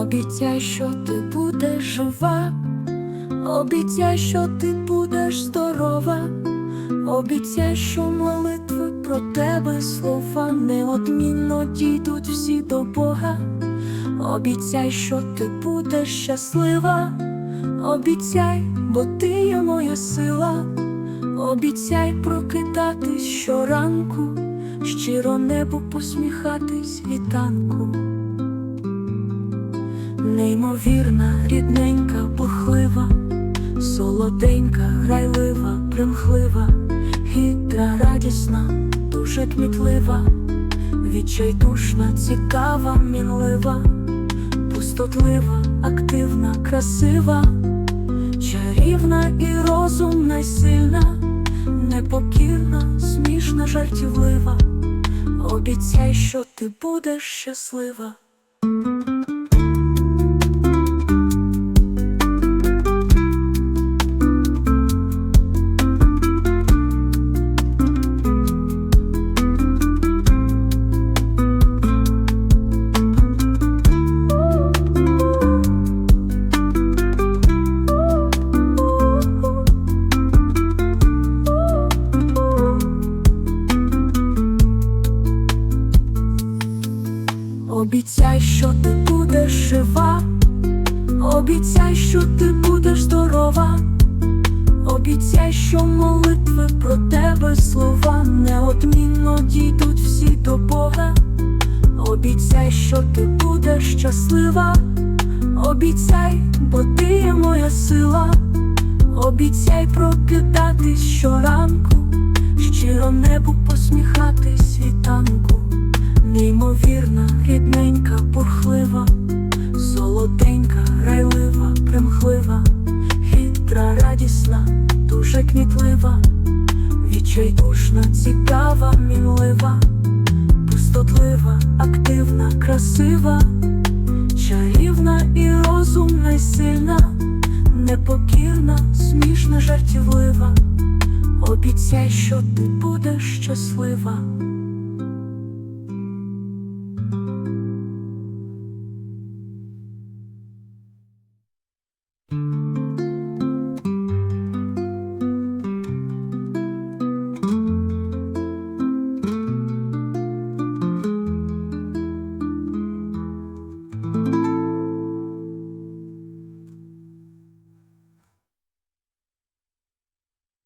Обіцяй, що ти будеш жива, обіцяй, що ти будеш здорова, обіцяй, що молитви про тебе слова неодмінно дійдуть всі до Бога. Обіцяй, що ти будеш щаслива, обіцяй, бо ти є моя сила. Обіцяй прокидатись щоранку, щиро небу посміхатись вітанку. Неймовірна, рідненька, пухлива, солоденька, грайлива, примхлива, хитра, радісна, дуже кмітлива, відчайдушна, цікава, мінлива, пустотлива, активна, красива, чарівна і розумна, сильна, непокірна, смішна, жартівлива. Обіцяй, що ти будеш щаслива. Обіцяй, що ти будеш жива, обіцяй, що ти будеш здорова, обіцяй, що молитви про тебе слова неодмінно дійдуть всі до Бога. Обіцяй, що ти будеш щаслива, обіцяй, бо ти є моя сила, обіцяй прокидатись щоранку, щиро небу посміхатись світанку. Неймовірна, рідненька, бурхлива, солоденька, грайлива, примхлива, хитра, радісна, дуже кмітлива, відчайдушна, цікава, мінлива, пустотлива, активна, красива, чарівна і розумна, й сильна, непокірна, смішна, жартівлива. Обіцяй, що ти будеш щаслива.